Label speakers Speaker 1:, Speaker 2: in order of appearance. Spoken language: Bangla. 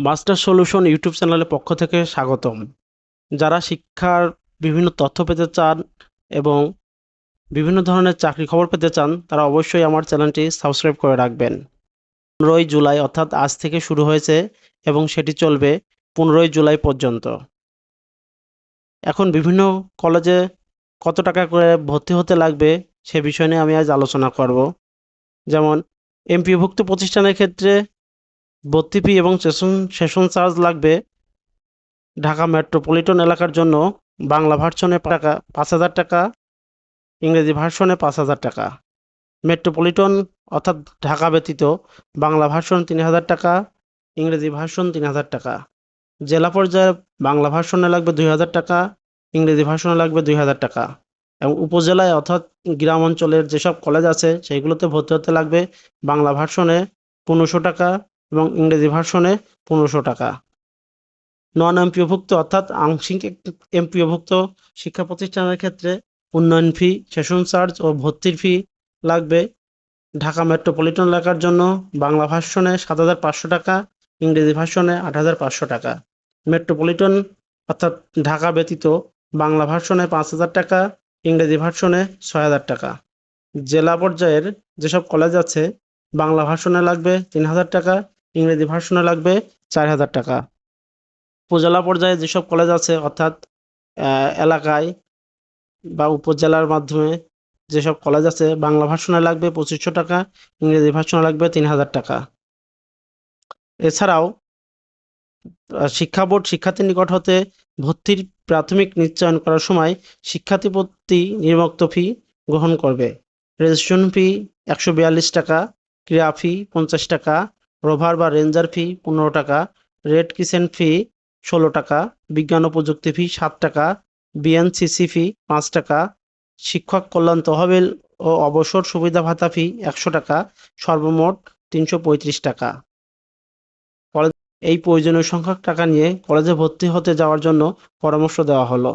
Speaker 1: মাস্টার সলিউশন ইউটিউব চ্যানেলের পক্ষ থেকে স্বাগতম। যারা শিক্ষার বিভিন্ন তথ্য পেতে চান এবং বিভিন্ন ধরনের চাকরি খবর পেতে চান, তারা অবশ্যই আমার চ্যানেলটি সাবস্ক্রাইব করে রাখবেন। পনেরোই জুলাই অর্থাৎ আজ থেকে শুরু হয়েছে এবং সেটি চলবে পনেরোই জুলাই পর্যন্ত। এখন বিভিন্ন কলেজে কত টাকা করে ভর্তি হতে লাগবে সে বিষয় নিয়ে আমি আজ আলোচনা করব। যেমন এমপিভুক্ত প্রতিষ্ঠানের ক্ষেত্রে ভর্তি ফি এবং সেশন সেশন চার্জ লাগবে ঢাকা মেট্রোপলিটন এলাকার জন্য বাংলা ভার্সনে টাকা, পাঁচ হাজার টাকা, ইংরেজি ভার্সনে পাঁচ হাজার টাকা। মেট্রোপলিটন অর্থাৎ ঢাকা ব্যতীত বাংলা ভার্সন তিন হাজার টাকা, ইংরেজি ভার্সন তিন হাজার টাকা। জেলা পর্যায়ে বাংলা ভার্সনে লাগবে দুই হাজার টাকা, ইংরেজি ভার্সনে লাগবে দুই হাজার টাকা। এবং উপজেলায় অর্থাৎ গ্রাম অঞ্চলের যেসব কলেজ আছে, সেইগুলোতে ভর্তি হতে লাগবে বাংলা ভার্সনে পনেরোশো টাকা এবং ইংরেজি ভার্সনে পনেরোশো টাকা। নন এমপিওভুক্ত অর্থাৎ আংশিক এমপিওভুক্ত শিক্ষা প্রতিষ্ঠানের ক্ষেত্রে উন্নয়ন ফি, সেশন চার্জ ও ভর্তির ফি লাগবে। ঢাকা মেট্রোপলিটন এলাকার জন্য বাংলা ভার্সনে সাত হাজার পাঁচশো টাকা, ইংরেজি ভার্সনে আট হাজার পাঁচশো টাকা। মেট্রোপলিটন অর্থাৎ ঢাকা ব্যতীত বাংলা ভার্সনে পাঁচ হাজার টাকা, ইংরেজি ভার্সনে ছয় হাজার টাকা। জেলা পর্যায়ের যেসব কলেজ আছে, বাংলা ভার্সনে লাগবে তিন হাজার টাকা ইংরেজি ভার্সনে লাগবে চার হাজার টাকা। উপজেলা পর্যায়ে যেসব কলেজ আছে, অর্থাৎ এলাকায় বা উপজেলার মাধ্যমে যেসব কলেজ আছে, বাংলা ভার্সনে লাগবে পঁচিশশো টাকা, ইংরেজি ভার্সনে লাগবে তিন হাজার টাকা। এছাড়াও শিক্ষা বোর্ড শিক্ষার্থীর নিকট হতে ভর্তির প্রাথমিক নিশ্চয়ন করার সময় শিক্ষার্থী প্রতি নির্মুক্ত ফি গ্রহণ করবে। রেজিস্ট্রেশন ফি একশো বিয়াল্লিশ টাকা, ক্রীড়া ফি পঞ্চাশ টাকা রোভার বা রেঞ্জার ফি পনেরো টাকা, রেড কিচেন ফি ষোলো টাকা, বিজ্ঞান ও প্রযুক্তি ফি সাত টাকা, বিএনসিসি ফি পাঁচ টাকা, শিক্ষক কল্যাণ তহবিল ও অবসর সুবিধা ভাতা ফি একশো টাকা, সর্বমোট তিনশো পঁয়ত্রিশ টাকা। এই প্রয়োজনীয় সংখ্যক টাকা নিয়ে কলেজে ভর্তি হতে যাওয়ার জন্য পরামর্শ দেওয়া হলো।